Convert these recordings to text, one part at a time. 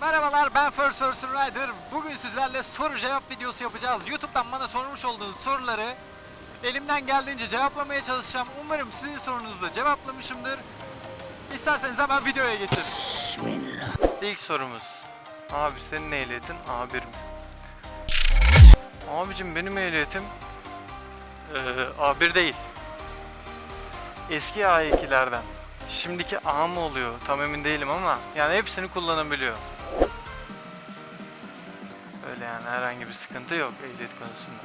Merhabalar ben First Person Rider. Bugün sizlerle soru cevap videosu yapacağız. YouTube'dan bana sormuş olduğunuz soruları elimden geldiğince cevaplamaya çalışacağım. Umarım sizin sorunuzu da cevaplamışımdır. İsterseniz hemen videoya geçelim. İlk sorumuz. Abi senin ehliyetin A1 mi? Abicim benim ehliyetim eee, A1 değil. Eski A2'lerden. Şimdiki A mı oluyor? Tam emin değilim ama yani hepsini kullanabiliyor. Öyle yani herhangi bir sıkıntı yok ehliyet konusunda.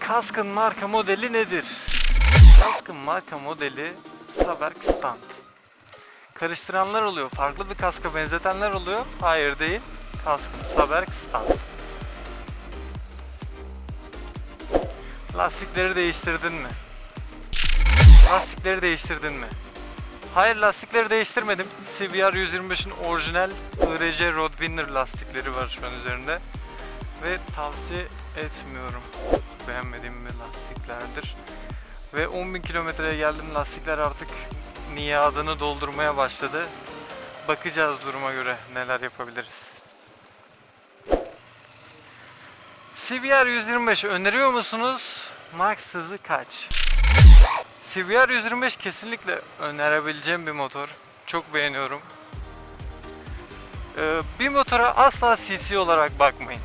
Kaskın marka modeli nedir? Kaskın marka modeli Saberg Stand. Karıştıranlar oluyor. Farklı bir kaska benzetenler oluyor. Hayır değil. Kaskın Saberg Stand. Lastikleri değiştirdin mi? Lastikleri değiştirdin mi? Hayır lastikleri değiştirmedim. CBR 125'in orijinal IRC Roadwinner lastikleri var şu an üzerinde. Ve tavsiye etmiyorum. Beğenmediğim bir lastiklerdir. Ve 10.000 kilometreye geldim lastikler artık niyadını doldurmaya başladı. Bakacağız duruma göre neler yapabiliriz. CBR 125 öneriyor musunuz? Max hızı kaç? CBR 125 kesinlikle önerebileceğim bir motor. Çok beğeniyorum. Ee, bir motora asla CC olarak bakmayın.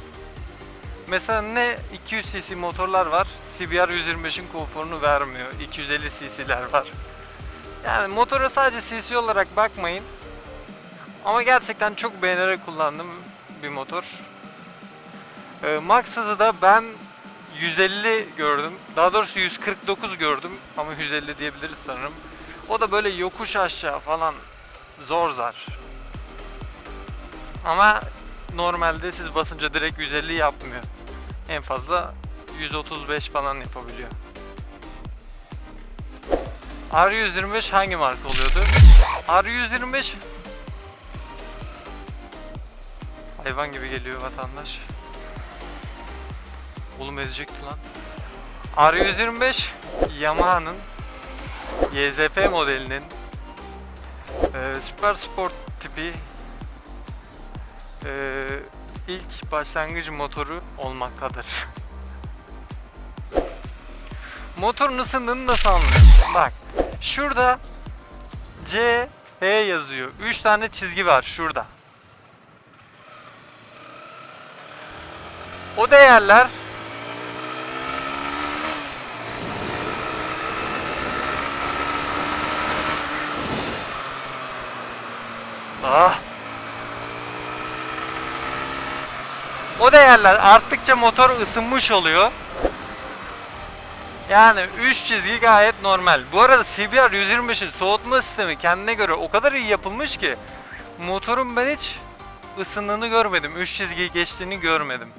Mesela ne 200 cc motorlar var. CBR 125'in konforunu vermiyor. 250 cc'ler var. Yani motora sadece cc olarak bakmayın. Ama gerçekten çok beğenerek kullandım bir motor. Ee, max hızı da ben 150 gördüm. Daha doğrusu 149 gördüm ama 150 diyebiliriz sanırım. O da böyle yokuş aşağı falan zor zar. Ama normalde siz basınca direkt 150 yapmıyor. En fazla 135 falan yapabiliyor. R125 hangi marka oluyordu? R125 Hayvan gibi geliyor vatandaş. Oğlum ezecekti lan. R125 Yamaha'nın YZF modelinin e, Super Sport tipi e, ilk başlangıç motoru olmaktadır. Motorun ısındığını nasıl anlıyorsun? Bak şurada C H yazıyor. 3 tane çizgi var şurada. O değerler Ah. O değerler arttıkça motor ısınmış oluyor. Yani 3 çizgi gayet normal. Bu arada CBR 125'in soğutma sistemi kendine göre o kadar iyi yapılmış ki motorun ben hiç ısındığını görmedim. 3 çizgiyi geçtiğini görmedim.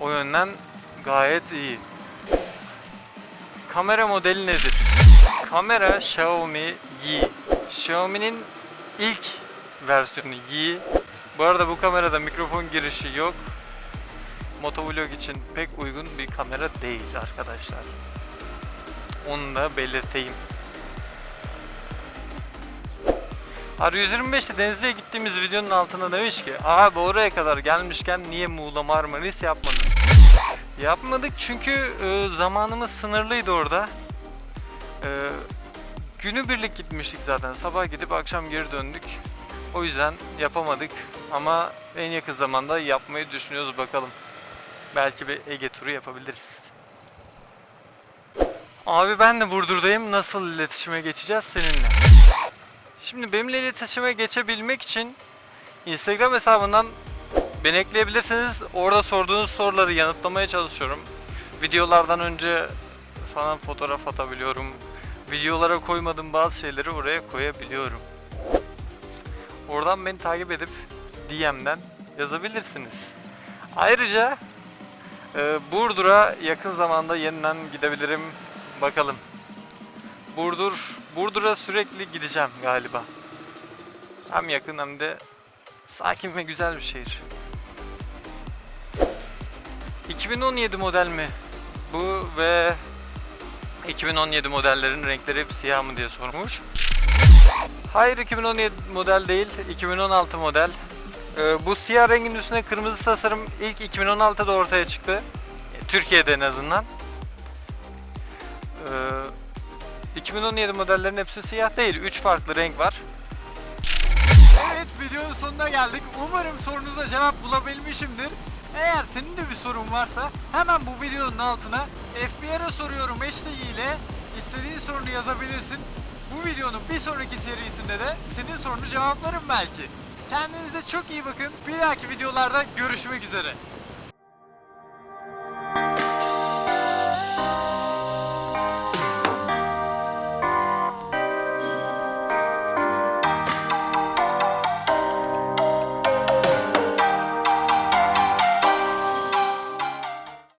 O yönden gayet iyi. Kamera modeli nedir? Kamera Xiaomi Yi. Xiaomi'nin ilk versiyonu Yi. Bu arada bu kamerada mikrofon girişi yok. Motovlog için pek uygun bir kamera değil arkadaşlar. Onu da belirteyim. R125'te Denizli'ye gittiğimiz videonun altına demiş ki abi oraya kadar gelmişken niye Muğla Marmaris yapmadın? Yapmadık çünkü e, zamanımız sınırlıydı orada. E, günü birlik gitmiştik zaten. Sabah gidip akşam geri döndük. O yüzden yapamadık ama en yakın zamanda yapmayı düşünüyoruz bakalım. Belki bir Ege turu yapabiliriz. Abi ben de Burdur'dayım. Nasıl iletişime geçeceğiz seninle? Şimdi benimle iletişime geçebilmek için Instagram hesabından beni ekleyebilirsiniz. Orada sorduğunuz soruları yanıtlamaya çalışıyorum. Videolardan önce falan fotoğraf atabiliyorum. Videolara koymadığım bazı şeyleri oraya koyabiliyorum. Oradan beni takip edip DM'den yazabilirsiniz. Ayrıca e, Burdur'a yakın zamanda yeniden gidebilirim. Bakalım. Burdur, Burdur'a sürekli gideceğim galiba. Hem yakın hem de sakin ve güzel bir şehir. 2017 model mi? Bu ve 2017 modellerin renkleri hep siyah mı diye sormuş. Hayır 2017 model değil, 2016 model. Ee, bu siyah rengin üstüne kırmızı tasarım ilk 2016'da ortaya çıktı. E, Türkiye'de en azından. Ee, 2017 modellerin hepsi siyah değil, 3 farklı renk var. Evet videonun sonuna geldik. Umarım sorunuza cevap bulabilmişimdir. Eğer senin de bir sorun varsa hemen bu videonun altına FBR'a soruyorum hashtag ile istediğin sorunu yazabilirsin. Bu videonun bir sonraki serisinde de senin sorunu cevaplarım belki. Kendinize çok iyi bakın. Bir dahaki videolarda görüşmek üzere.